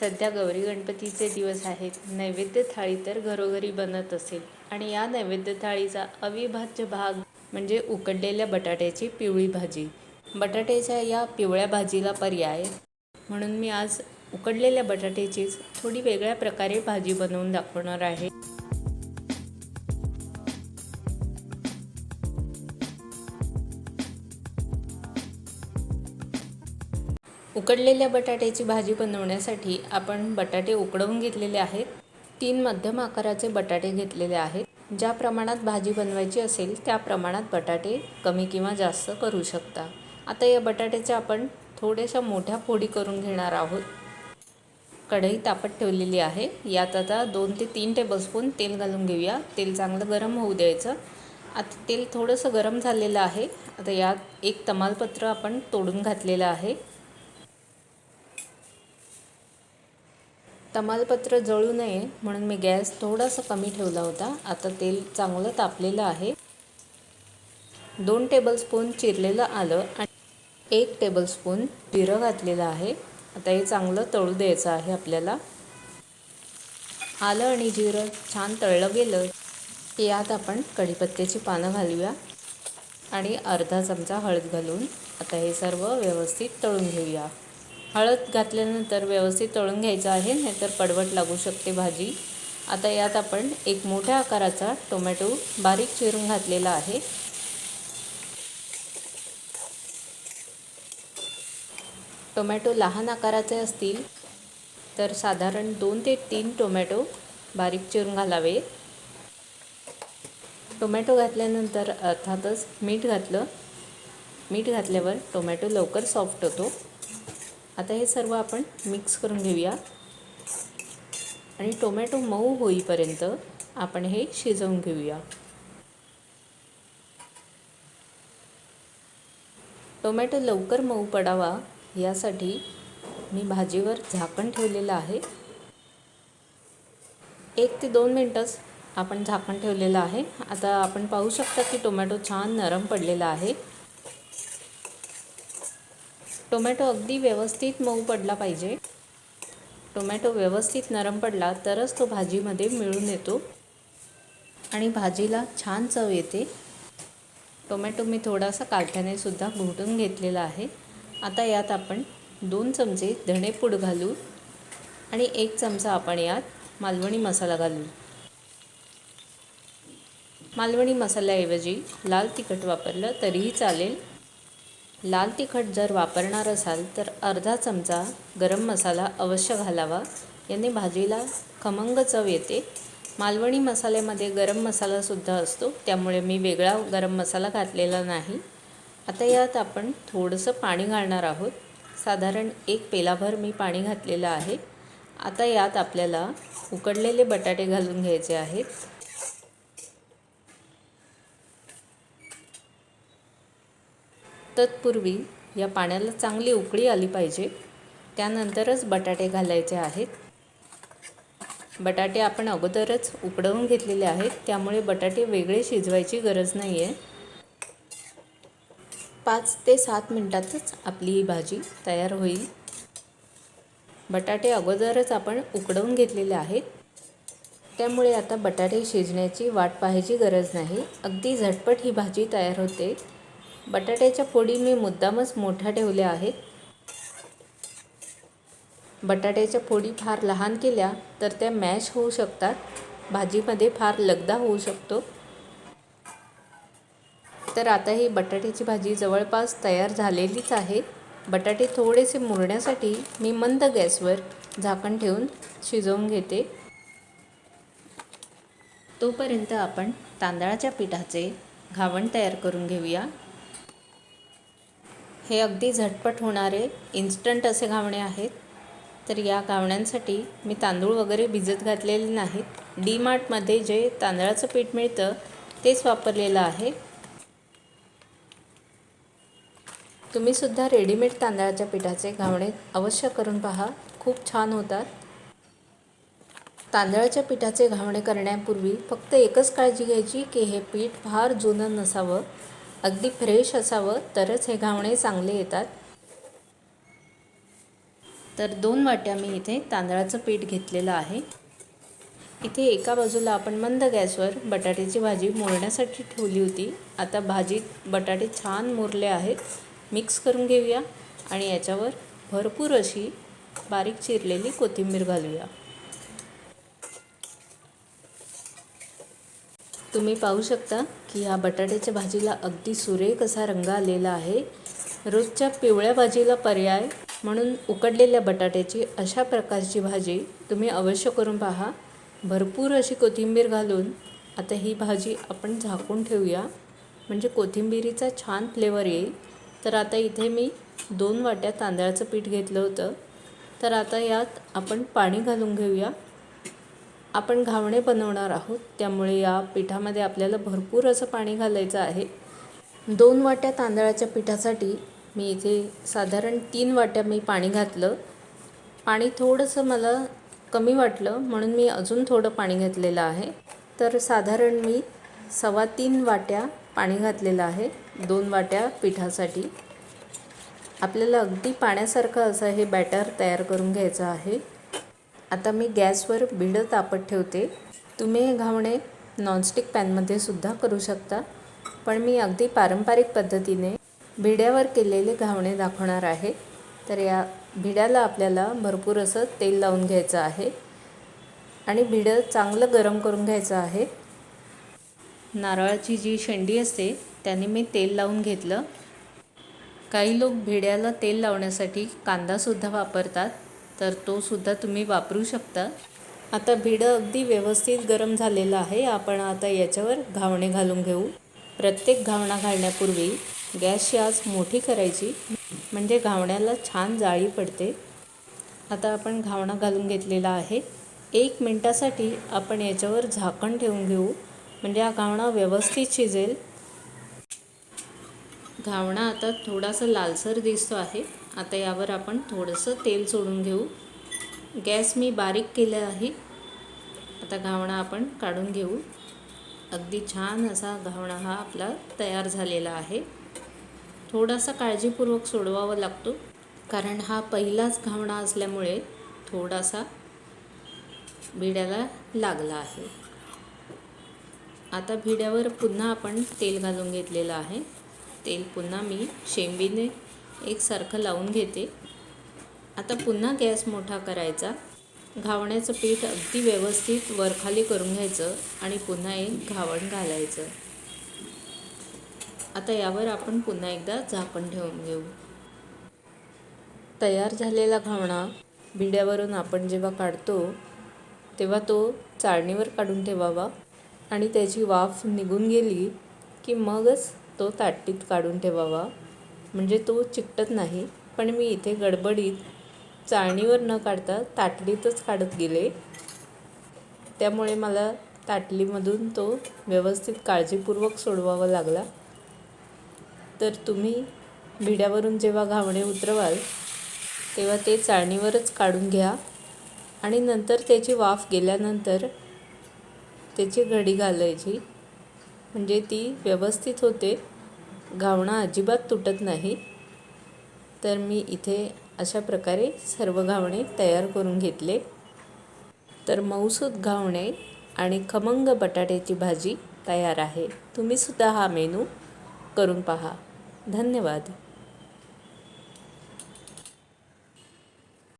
सध्या गौरी गणपतीचे दिवस आहेत. नैवेद्य थाळी तर घरोघरी बनत असेल. आणि या नैवेद्य थाळीचा अविभाज्य भाग म्हणजे उकडलेल्या बटाट्याची पिवळी भाजी. बटाट्याच्या या पिवळ्या भाजीला पर्याय म्हणून मी आज उकडलेल्या बटाट्याचीच थोडी वेगळ्या प्रकारे भाजी बनवून दाखवणार आहे. उकडलेल्या बटाट्याची भाजी बनवण्यासाठी आपण बटाटे उकडवून घेतलेले आहेत. तीन मध्यम आकाराचे बटाटे घेतलेले आहेत. ज्या प्रमाणात भाजी बनवायची असेल त्या प्रमाणात बटाटे कमी किंवा जास्त करू शकता. आता या बटाट्याच्या आपण थोड्याशा मोठ्या फोडी करून घेणार आहोत. कढई तापत ठेवलेली आहे. यात आता दोन ते तीन टेबलस्पून तेल घालून घेऊया. तेल चांगलं गरम होऊ द्यायचं. आता तेल थोडंसं गरम झालेलं आहे. आता यात एक तमालपत्र आपण तोडून घातलेलं आहे. तमालपत्र जळू नये म्हणून मी गॅस थोडासा कमी ठेवला होता. आता तेल चांगलं तापलेलं आहे. दोन टेबलस्पून चिरलेलं आलं आणि एक टेबलस्पून जिरं घातलेलं आहे. आता हे चांगलं तळू द्यायचं आहे आपल्याला. आलं आणि जिरं छान तळलं गेलं. की यात आपण कढीपत्त्याची पानं घालूया आणि अर्धा चमचा हळद घालून आता हे सर्व व्यवस्थित तळून घेऊया. हळद घातल्यानंतर व्यवस्थित तळून घ्यायचं आहे नाहीतर पडवट लागू शकते भाजी. आता यात आपण एक मोठ्या आकाराचा टोमॅटो बारीक चिरून घातलेला आहे. टोमॅटो लहान आकाराचे असतील तर साधारण दोन ते तीन टोमॅटो बारीक चिरून घालावे. टोमॅटो घातल्यानंतर अर्थातच मीठ घातलं. मीठ घातल्यावर टोमॅटो लवकर सॉफ्ट होतो. आता हे सर्व आपण मिक्स करून घेऊया. आणि टोमॅटो मऊ होईपर्यंत आपण हे शिजवून घेऊया. टोमॅटो लवकर मऊ पडावा यासाठी मी भाजीवर झाकण ठेवलेलं आहे. एक ते दोन मिनटंच आपण झाकण ठेवलेलं आहे. आता आपण पाहू शकता की टोमॅटो छान नरम पडलेला आहे. टोमॅटो अगदी व्यवस्थित मऊ पडला पाहिजे. टोमॅटो व्यवस्थित नरम पडला तरच तो भाजीमध्ये मिळून येतो. आणि भाजीला छान चव येते. टोमॅटो मी थोडासा काठ्याने सुद्धा घोटून घेतलेला आहे. आता यात आपण दोन चमचे धणेपूड घालू आणि एक चमचा आपण यात मालवणी मसाला घालू मालवणी मसाल्याऐवजी लाल तिखट वापरलं तरीही चालेल. लाल तिखट जर वापरणार असाल तर अर्धा चमचा गरम मसाला अवश्य घालावा. याने भाजीला खमंग चव येते. मालवणी मसाल्यामध्ये गरम मसालासुद्धा असतो. त्यामुळे मी वेगळा गरम मसाला घातलेला नाही. आता यात आपण थोडंसं पाणी घालणार आहोत. साधारण एक पेलाभर मी पाणी घातलेलं आहे. आता यात आपल्याला उकडलेले बटाटे घालून घ्यायचे आहेत. तत्पूर्वी या पाण्याला चांगली उकळी आली पाहिजे. त्यानंतरच बटाटे घालायचे आहेत. बटाटे आपण अगोदरच उकडवून घेतलेले आहेत. त्यामुळे बटाटे वेगळे शिजवायची गरज नाही आहे पाच ते सात मिनटातच आपली ही भाजी तयार होईल. बटाटे अगोदरच आपण उकडवून घेतलेले आहेत. त्यामुळे आता बटाटे शिजण्याची वाट पाहायची गरज नाही. अगदी झटपट ही भाजी तयार होते. बटाट्याच्या फोडी मी मुद्दामच मोठ्या ठेवल्या आहेत. बटाट्याच्या फोडी फार लहान केल्या तर त्या मॅश होऊ शकतात. भाजीमध्ये फार लगदा होऊ शकतो. तर आता ही बटाट्याची भाजी जवळपास तयार झालेलीच आहे. बटाटे थोडेसे मुरण्यासाठी मी मंद गॅसवर झाकण ठेवून शिजवून घेते. तोपर्यंत आपण तांदळाच्या पिठाचे घावण तयार करून घेऊया. हे अगदी झटपट होणारे इन्स्टंट असे घावणे आहेत. तर या घावण्यांसाठी मी तांदूळ वगैरे भिजत घातलेले नाहीत. डी मार्टमध्ये जे तांदळाचं पीठ मिळतं तेच वापरलेलं आहे. तुम्हीसुद्धा रेडीमेड तांदळाच्या पिठाचे घावणे अवश्य करून पहा. खूप छान होतात. तांदळाच्या पिठाचे घावणे करण्यापूर्वी फक्त एकच काळजी घ्यायची की हे पीठ फार जुनं नसावं. अगदी फ्रेश असावं तरच हे घावणे चांगले येतात. तर दोन वाट्या मी इथे तांदळाचं पीठ घेतलेलं आहे. इथे एका बाजूला आपण मंद गॅसवर बटाट्याची भाजी मोरण्यासाठी ठेवली होती. आता भाजीत बटाटे छान मुरले आहेत. मिक्स करून घेऊया आणि याच्यावर भरपूर अशी बारीक चिरलेली कोथिंबीर घालूया. तुम्ही पाहू शकता की ह्या बटाट्याच्या भाजीला अगदी सुरेख असा रंग आलेला आहे. रोजच्या पिवळ्या भाजीला पर्याय म्हणून उकडलेल्या बटाट्याची अशा प्रकारची भाजी तुम्ही अवश्य करून पहा. भरपूर अशी कोथिंबीर घालून आता ही भाजी आपण झाकून ठेवूया. म्हणजे कोथिंबिरीचा छान फ्लेवर येईल. तर आता इथे मी दोन वाट्या तांदळाचं पीठ घेतलं होतं. तर आता यात आपण पाणी घालून घेऊया. आपण घावणे बनवणार आहोत. त्यामुळे या पिठामध्ये आपल्याला भरपूर असं पाणी घालायचं आहे. दोन वाट्या तांदळाच्या पिठासाठी मी इथे साधारण तीन वाट्या मी पाणी घातलं. पाणी थोडंसं मला कमी वाटलं म्हणून मी अजून थोडं पाणी घातलेलं आहे. तर साधारण मी सव्वा तीन वाट्या पाणी घातलेलं आहे दोन वाट्या पिठासाठी. आपल्याला अगदी पाण्यासारखं असं हे बॅटर तयार करून घ्यायचं आहे. आता मी गॅसवर भिडं तापत ठेवते. तुम्ही हे घावणे नॉनस्टिक पॅनमध्ये सुद्धा करू शकता. पण मी अगदी पारंपरिक पद्धतीने भिड्यावर केलेले घावणे दाखवणार आहे. तर या भिड्याला आपल्याला भरपूर असं तेल लावून घ्यायचं आहे. आणि भिडं चांगलं गरम करून घ्यायचं आहे. नारळाची जी शेंडी असते त्याने मी तेल लावून घेतलं. काही लोक भिड्याला तेल लावण्यासाठी कांदासुद्धा वापरतात. तर तो सुद्धा तुम्ही वापरू शकता. आता भिडं अगदी व्यवस्थित गरम झालेलं आहे. आपण आता याच्यावर घावणे घालून घेऊ. प्रत्येक घावणा घालण्यापूर्वी गॅसची आज मोठी करायची म्हणजे घावण्याला छान जाळी पडते. आता आपण घावणा घालून घेतलेला आहे. एक मिनटासाठी आपण याच्यावर झाकण ठेवून घेऊ म्हणजे हा घावणा व्यवस्थित शिजेल. घावणा आता थोडासा लालसर दिसतो आहे. आता यावर आपण थोडंसं तेल सोडून घेऊ. गॅस मी बारीक केला आहे. आता घावणा आपण काढून घेऊ. अगदी छान असा घावणा हा आपला तयार झालेला आहे. थोडासा काळजीपूर्वक सोडवावा लागतो कारण हा पहिलाच घावणा असल्यामुळे थोडासा भिड्याला लागला आहे. आता भिड्यावर पुन्हा आपण तेल घालून घेतलेलं आहे. तेल पुन्हा मी शेंबीने एकसारखं लावून घेते. आता पुन्हा गॅस मोठा करायचा. घावण्याचं पीठ अगदी व्यवस्थित वरखाली करून घ्यायचं आणि पुन्हा एक घावण घालायचं. आता यावर आपण पुन्हा एकदा झाकण ठेवून घेऊ. तयार झालेला घावणा बिड्यावरून आपण जेव्हा काढतो तेव्हा तो चाळणीवर काढून ठेवावा आणि त्याची वाफ निघून गेली की मगच तो ताटीत काढून ठेवावा. म्हणजे तो चिकटत नाही पण मी इथे गडबडीत चाळणीवर न काढता ताटलीतच काढत गेले. त्यामुळे मला ताटलीमधून तो व्यवस्थित काळजीपूर्वक सोडवावा लागला. तर तुम्ही भिड्यावरून जेव्हा घावणे उतरवाल तेव्हा ते चाळणीवरच काढून घ्या आणि नंतर त्याची वाफ गेल्यानंतर त्याची घडी घालायची. म्हणजे ती व्यवस्थित होते. घावणं अजिबात तुटत नाही. तर मी इथे अशा प्रकारे सर्व घावणे तयार करून घेतले. तर मऊसूद घावणे आणि खमंग बटाट्याची भाजी तयार आहे. तुम्हीसुद्धा हा मेनू करून पहा. धन्यवाद.